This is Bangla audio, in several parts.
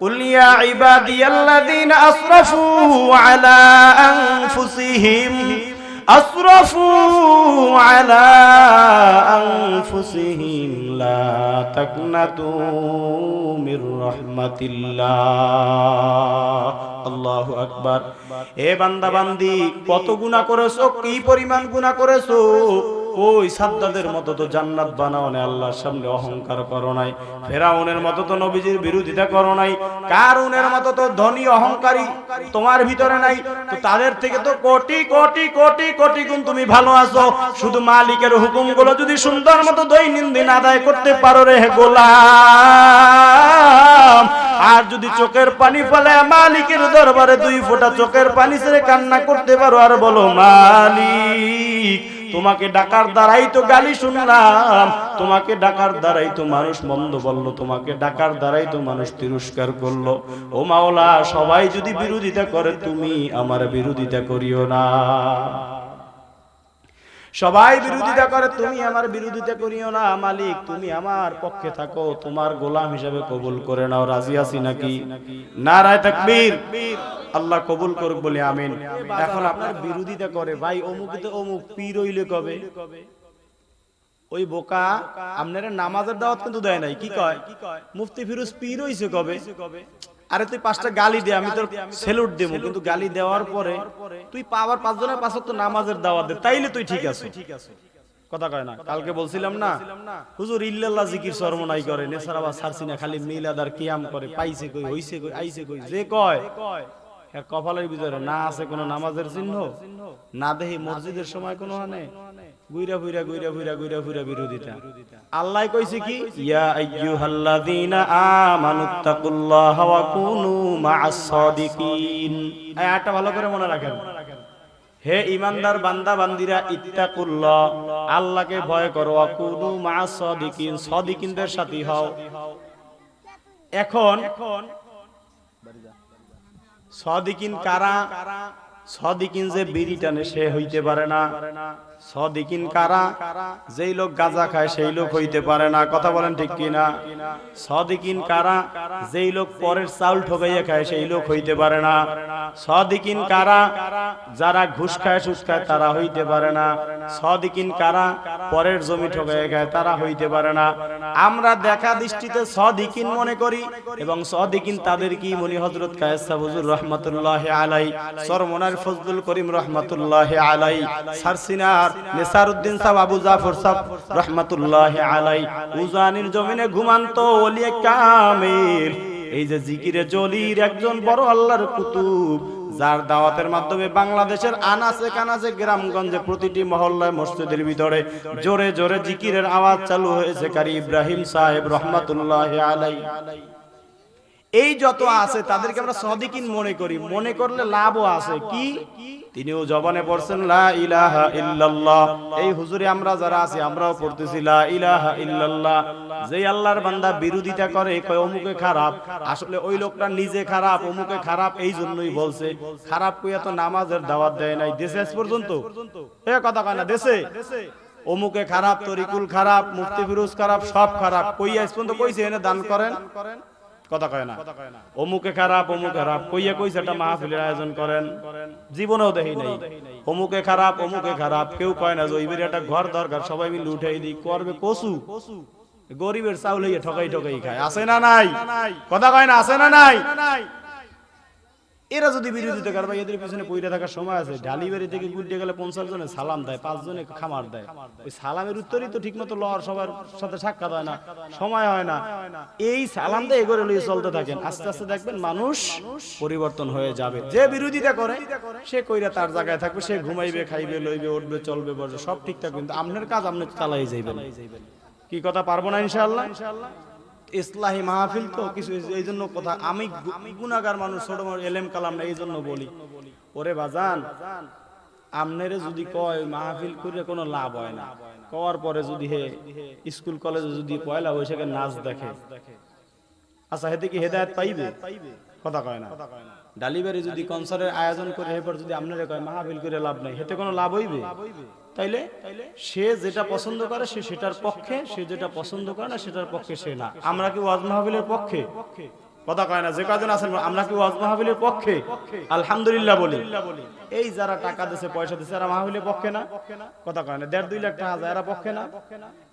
قل يا عبادي الذين أسرفوا على أنفسهم أسرفوا على أنفسهم لا تقنطوا من رحمة الله আল্লাহু আকবার এ বান্দা বান্দি কত গুনাহ করেছো কি পরিমাণ গুনাহ করেছো ওই সাদ্দাদের মতো তো জান্নাত বানাও না আল্লাহর সামনে অহংকার করো নাই। ফেরাউনের মতো তো নবীজির বিরোধিতা করো নাই। কারুনের মতো তো ধনী অহংকারী তোমার ভিতরে নাই। তো তাদের থেকে তো কোটি কোটি কোটি কোটি গুণ তুমি ভালো আছো। শুধু মালিকের হুকুমগুলো যদি সুন্দর মতো দৈনন্দিন আদায় করতে পারো রে গোলাম। আর যদি চোখের পানি ফেলে মালিকের দরবারে দুই ফোঁটা চোখের পানি ছেড়ে কান্না করতে পারো, আর বলো মালিক তোমাকে ডাকার দ্বারাই তো গালি শুনলাম। তোমাকে ডাকার দ্বারাই তো মানুষ মন্দ বলল, তোমাকে ডাকার দ্বারাই তো মানুষ তিরস্কার করল। ও মাওলা, সবাই যদি বিরোধিতা করে, তুমি আমার বিরোধিতা করিও না। সবাই বিরোধিতা করে, তুমি আমার বিরোধিতা করিও না। মালিক, তুমি আমার পক্ষে থাকো, তোমার গোলাম হিসাবে কবুল করে নাও। রাজি আছি নাকি? নারায় তাকবীর। আল্লাহ কবুল করুক বলে আমিন। এখন আপনার বিরোধিতা করে। ভাই অমুক তো অমুক পীর হইলে কবে? ওই বোকা আপনারা নামাজের দাওয়াত কিন্তু দেয় নাই কি কয়? মুফতি ফিরোজ পীর হইছে কবে? আরে তুই পাঁচটা গালি দে আমি তোর সেলুট দেব কিন্তু গালি দেওয়ার পরে তুই পাওয়ার পাঁচজনের পাঁচ তো নামাজের দাওয়াত দে তাইলে তুই ঠিক আছে। কথা কয় না কালকে বলছিলাম না? হুজুর ইল্লাল্লাহ জিকির শর্মনাই করে নেসার আবার সারসি না খালি মিলাদার কিয়াম করে পাইছে কই হইছে কই আইছে কই যে কয়? এর কপালের ভিতরে না আছে কোনো নামাজের চিহ্ন? না দেহি মসজিদের সময় কোনো হানে গুইরা ফুইরা গুইরা ফুইরা গুইরা ফুইরা বিরোধিতা। আল্লাহ কইছে কি? ইয়া আমানুত্তাকুল্লাহা ওয়া কুনু মা'আস সাদিকিন। আয়াতটা ভালো করে মনে রাখেন। হে ইমানদার বান্দা, বান্দিরা, ইত্তাকুল্লাহ, আল্লাহকে ভয় করো। ওয়া কুনু মা'আস সাদিকিন, সাদিকিনদের সাথী হও। এখন সদিকিন কারা? সদিকিন যে বিড়ি টানে সে হইতে পারে না। সদিকিন কারা? যেই লোক গাঁজা খায়, সেই লোক হইতে পারে না। কথা বলেন ঠিক কিনা? সদিকিন কারা? যেই লোক পরের চাউল ঠকাইয়া খায়, সেই লোক হইতে পারে না। সদিকিন কারা? যারা ঘুষ খায়, সুস খায়, তারা হইতে পারে না। সদিকিন কারা? পরের জমি ঠকাইয়া খায়, তারা হইতে পারে না। আমরা দেখা দৃষ্টিতে সদিকিন মনে করি এবং সদিকিন তাদের কি মনি হজরত কায়েসা হুজুর রহমতুল্লাহ আলাই সরমনার ফজলুল করিম রহমতুল্লাহ আলাই নেসারউদ্দিন সাহেব, আবু জাফর সাহেব রহমতুল্লাহ আলাই উজানির জমিনে ঘুমান্ত কামিল। এই যে জিকিরে জলির একজন বড় আল্লাহর কুতুব, যার দাওয়াতের মাধ্যমে বাংলাদেশের আনাচে কানাচে গ্রামগঞ্জে প্রতিটি মহল্লায় মসজিদের ভিতরে জোরে জোরে জিকিরের আওয়াজ চালু হয়েছে। কারি ইব্রাহিম সাহেব রহমতুল্লাহ আলাই এই যত আছে তাদেরকে আমরা সদিকিন মনে করি। মনে করলে লাভও আছে। কি? তিনিও জবানে পড়ছেন লা ইলাহা ইল্লাল্লাহ। এই হুজুরে আমরা যারা আছি আমরাও পড়তেছি লা ইলাহা ইল্লাল্লাহ। যেই আল্লাহর বান্দা বিরোধিতা করে কয় অমুকে খারাপ। আসলে ওই লোকটা নিজে খারাপ অমুকে খারাপ এই জন্যই বলছে। খারাপ কইয়া তো নামাজের দাওয়াত দেয় নাই। দেশে আজ পর্যন্ত? এ কথা কয় না দেশে? অমুকে খারাপ তরিকুল খারাপ মুফতি ফিরোজ খারাপ সব খারাপ। কইয়া আজ পর্যন্ত কইছে এনে দান করেন? কথা কয় না? অমুকে খারাপ অমুক খারাপ কইয়া কইছে একটা মাহফিলের আয়োজন করেন। জীবনেও দেখি নাই। অমুকে খারাপ অমুকে খারাপ কেউ কয় না যে ওই একটা ঘর দরকার সবাই মিলে উঠাই দিই করবে কসু গরিবের চাউল হইয়া ঠকাই ঠকাই খায়। আছে না নাই? কথা কয় না আছে না নাই? এরা যদি বিরোধিতা করে ভাই এদের পিছনে পইরা থাকার সময় আছে ডালিবাড়ি থেকে গুড়িয়ে গেলে পঞ্চাশ জনে সালাম দেয় পাঁচ জনে খামার দেয়। ওই সালামের উত্তরই তো ঠিক মতো লওয়ার সবার সাথে সাক্ষাৎ হয় না, সময় হয় না। এই সালাম দিয়ে এগোরে লইয়ে চলতে থাকেন। আস্তে আস্তে দেখবেন মানুষ পরিবর্তন হয়ে যাবে। যে বিরোধিতা করে, সে কইরা তার জায়গায় থাকবে, সে ঘুমাইবে, খাইবে, লইবে, উঠবে, চলবে, বসবে, সব ঠিকঠাক, কিন্তু আপনার কাজ আপনি চালাই যাইবেন। কি কথা পারব না ইনশাআল্লাহ ইনশাআল্লাহ? ইসলাহি মাহফিল তো কিছু এই জন্য কথা। আমি গুনাগার মানুষ, ছোট এলেম কালাম না, এই জন্য বলি। ওরে বাজান, আমনেরে যদি কয় মাহফিল করে কোনো লাভ হয় না। কওয়ার পরে যদি হে স্কুল, কলেজে যদি পয়লা বৈশাখে নাচ দেখে। আচ্ছা হেতে কি হেদায়ত পাইবে? কথা কয় না। ডালিবাড়ি যদি কনসার্টের আয়োজন করে এরপর যদি আপনারা কয় মাহফিল করে লাভ নাই, হেতে কোনো লাভ হইবে? তাইলে সে যেটা পছন্দ করে সে সেটার পক্ষে সে যেটা পছন্দ করে না সেটার পক্ষে সে না। আমরা কি ওয়াজ মাহফিলের পক্ষে? কথা কয় না যে কজন আছেন আমরা কি ওয়াজ মাহফিলের পক্ষে? আলহামদুলিল্লাহ বলি। এই যারা টাকা দিছে পয়সা দিছে এরা মাহফিলের পক্ষে না? কথা কয় না দেড় দুই লাখ টাকা যায় এরা পক্ষে না?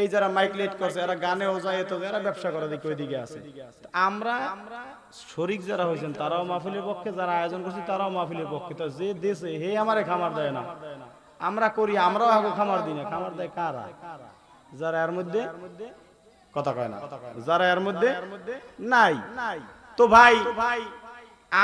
এই যারা মাইক লেট করছে এরা গানেও যায় তো এরা ব্যবসা করে দেখি ওইদিকে আছে। আমরা শরিক যারা হয়েছেন তারাও মাহফিলের পক্ষে যারা আয়োজন করছে তারাও মাহফিলের পক্ষে। তো যে দেশে হে আমারে খামার দেয় না। আমরা করি আমরাও আগে খামার দিই না খামার দেয় কারা? যারা এর মধ্যে? কথা কয় না। যারা এর মধ্যে? নাই। তো ভাই ভাই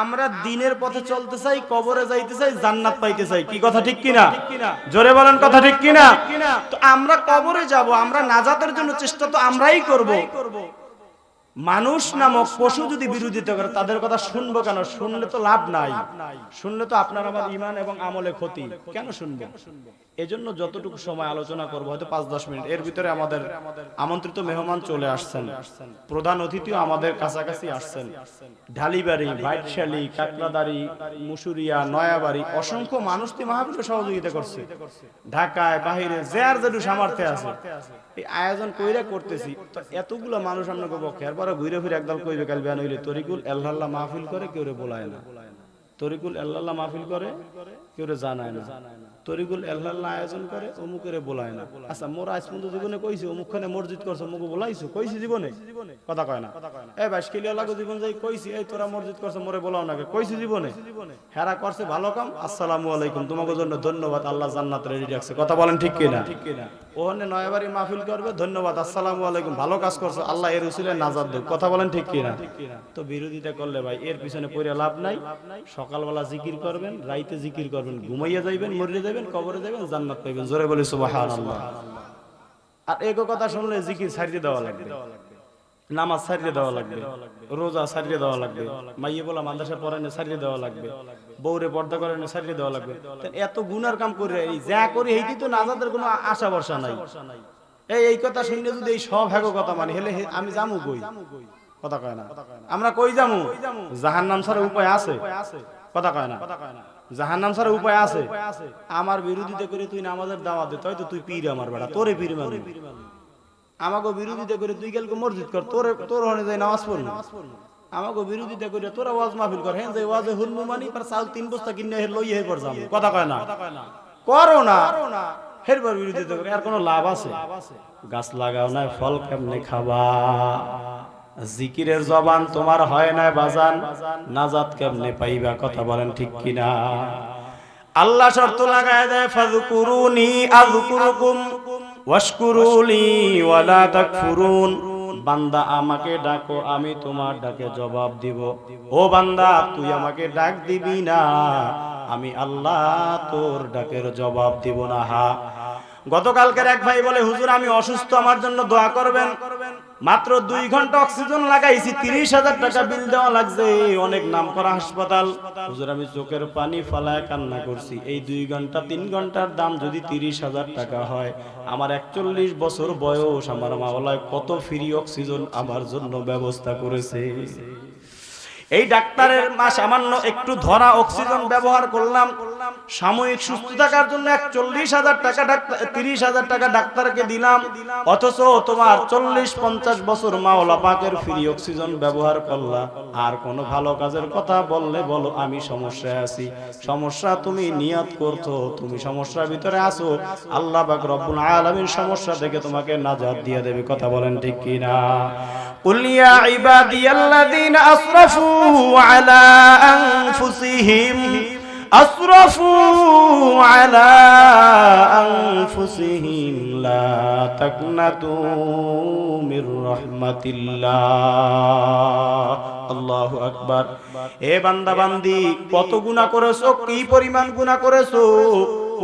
আমরা দিনের পথে চলতে চাই কবরে যাইতে চাই জান্নাত পাইতে চাই। কি কথা ঠিক কিনা? জোরে বলেন কথা ঠিক কিনা? তো আমরা কবরে যাব আমরা নাজাতের জন্য চেষ্টা তো আমরাই করব। মানুষ নামক পশু যদি বিরোধিতা করে, তাদের কথা শুনব কেন? শুনলে তো লাভ নাই। শুনলে তো আপনার আমার ইমান এবং আমলে ক্ষতি। কেন শুনব? এজন্য যতটুকু সময় আলোচনা করব, হয়তো পাঁচ, দশ মিনিট। এর ভিতরে আমাদের আমন্ত্রিত মেহমান চলে আসছেন। প্রধান অতিথিও আমাদের কাছাকাছি আসছেন। ঢালিবাড়ি ভাইটশালী কাকলাদারি মুসুরিয়া, নয়াবাড়ি, অসংখ্য মানুষ তো মাহফিলে সহযোগিতা করছে। ঢাকায়, বাহিরে, যে আর যেটু সামর্থ্যে আছে। এই আয়োজন কইরা করতেছি এতগুলো মানুষ আপনাকে পক্ষে এরপরে ঘুরে ফিরে একদল কইবে, কাল বেয়ান হইলে তরিকুল আল্লাহ মাহফিল করে, কেউ বলায় না। তরিকুল আল্লাহ মাহফিল করে, কেউ জানায় না। তরিকুল আল্লাহ আয়োজন করে অমুকের বলায় না। আচ্ছা মোর আজ পর্যন্ত জীবনে কইছি অমুকখানে মসজিদ করছ অমুক বলাইছো? কইছি জীবনে? কথা কয় না। লাগো জীবন যাই কইছি এই তোরা মসজিদ করছ মোরে বলাও না কইছি জীবনে? হেরা করছে ভালো কাম। আসসালামু আলাইকুম। তোমাকে জন্য ধন্যবাদ আল্লাহ জান্নাত রেডি রাখছে কথা বলেন ঠিক কিনা? ঠিক কিনা? ওখানে মাহফিল করবে ধন্যবাদ আসসালামু আলাইকুম। ভালো কাজ করছ আল্লাহ এর উসিলে নাজাদ দেব কথা বলেন ঠিক কিনা? তো বিরোধিতা করলে ভাই এর পিছনে পড়ে লাভ নাই। সকালবেলা জিকির করবেন রাইতে জিকির করবেন ঘুমাইয়া যাইবেন মরিয়ে যাবেন কবরে যাবেন জান্নাত পাইবেন। জোরে বলি সুবহানাল্লাহ। আর এক কথা শুনলে জিকির ছাড়িয়ে দেওয়া লাগবে। নামাজ ছাড়িয়ে দেওয়া লাগবে। রোজা ছাড়িয়ে দেওয়া লাগবে। মাইয়ে বলা মাদ্রাসা পড়ায় না ছাড়িয়ে দেওয়া লাগবে। বউরে পর্দা করে ছাড়িয়ে দেওয়া লাগবে। এত গুনার কাম করে যা করি, এইটি তো নাজাদের কোনো আশা ভরসা নাই। এই এই কথা শুনলে যদি এই সব হ্যাগো কথা মানে হেলে আমি জামু কই? কথা কয় না। আমরা কই জামু জাহান নাম ছাড়া উপায় আছে? কথা কয় না। জাহান নাম ছাড়া উপায় আছে। আমার বিরোধিতা করে তুই নামাজের দাওয়াত দে তাই তো তুই পীর আমার বেটা তোরে পীর মানে আমাকে বিরোধিতা করে তুই গেলকে মসজিদ কর তোর তোর হনে যাই নামাজ পড় আমাকে বিরোধিতা করে তোরা ওয়াজ মাহফিল কর হ্যাঁ যাই ওয়াজে হুনমু মানি পার চাল তিন বস্তা কিনে হে লই হে পর যাম কথা কয় না? করো না। হেরবার বিরোধিতা করে আর কোনো লাভ আছে? গাছ লাগাও না ফল কেমনে খাবা? জিকিরের জবান তোমার হয় না বাজান। নাজাত কেমনে পাইবা কথা বলেন ঠিক কিনা? আল্লাহ শর্ত লাগায় দেয়, ফাযকুরুনি আযকুরুকুম ওয়াশকুরুলি ওয়ালা তাকফুরুন। বান্দা আমাকে ডাকো, আমি তোমার ডাকে জবাব দিব। ও বান্দা, তুই আমাকে ডাক দিবি না। আমি আল্লাহ তোর ডাকের জবাব দিব না, হা। গতকালকের এক ভাই বলে, হুজুর, আমি অসুস্থ, আমার জন্য দোয়া করবেন। মাত্র দুই ঘণ্টা অক্সিজেন লাগাইছি, তিরিশ হাজার টাকা বিল দেওয়া লাগছে। অনেক নাম করা হাসপাতাল। হুজুর, আমি চোখের পানি ফালায় কান্না করছি। এই দুই ঘণ্টা, তিন ঘণ্টার দাম যদি তিরিশ হাজার টাকা হয়, আমার একচল্লিশ বছর বয়স, আমার মাওলায় কত ফ্রি অক্সিজেন আমার জন্য ব্যবস্থা করেছে। এই ডাক্তারের মা সামান্য একটু ধরা অক্সিজেন ব্যবহার করলাম। সাময়িক সুস্থ থাকার জন্য এক চল্লিশ হাজার টাকা ডাক্তার তিরিশ হাজার টাকা ডাক্তারকে দিলাম অথচ তোমার চল্লিশ পঞ্চাশ বছর মাওলা পাকের ফ্রি অক্সিজেন ব্যবহার করলা আর কোনো ভালো কাজের কথা বললে বলো আমি সমস্যায় আছি সমস্যা তুমি নিয়ত করছো তুমি সমস্যার ভিতরে আছো আল্লাহ পাক রব্বুল আলামিন সমস্যা থেকে তোমাকে নাজাত দিয়ে দেবে কথা বলেন ঠিক কিনা قل يا عبادي الذين أسرفوا على أنفسهم أسرفوا على أنفسهم لا تقنطوا من رحمة الله আল্লাহু আকবার এ বান্দা বান্দি কত গুনাহ করেছো কি পরিমাণ গুনাহ করেছো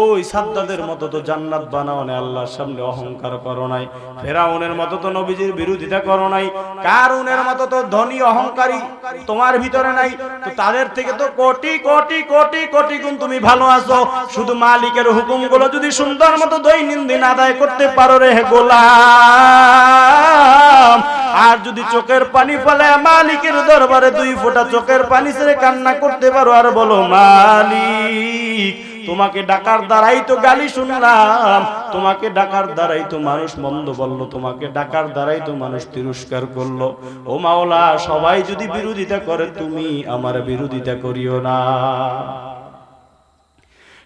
ওই সাদ্দাদের মতো তো জান্নাত বানাও না আল্লাহর সামনে অহংকার করো নাই। ফেরাউনের মতো তো নবীজির বিরোধিতা করো নাই, কারুনের মতো তো ধনী অহংকারী তোমার ভিতরে নাই। তো তাদের থেকে তো কোটি কোটি কোটি কোটি গুণ তুমি ভালো আছো। শুধু মালিকের হুকুমগুলো যদি সুন্দর মতো দৈনন্দিন আদায় করতে পারো রে গোলাম। আর যদি চোখের পানি ফেলে মালিকের দরবারে দুই ফোঁটা চোখের পানি ছেড়ে কান্না করতে পারো, আর বলো মালিক তোমাকে ডাকার দ্বারাই তো গালি শুনলাম। তোমাকে ডাকার দ্বারাই তো মানুষ মন্দ বলল, তোমাকে ডাকার দ্বারাই তো মানুষ তিরস্কার করল। ও মাওলা, সবাই যদি বিরোধিতা করে, তুমি আমার বিরোধিতা করিও না।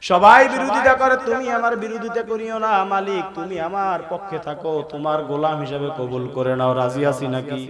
সবাই বিরোধিতা করে, তুমি আমার বিরোধিতা করিও না। মালিক, তুমি আমার পক্ষে থাকো, তোমার গোলাম হিসাবে কবুল করে নাও। রাজি আছি নাকি?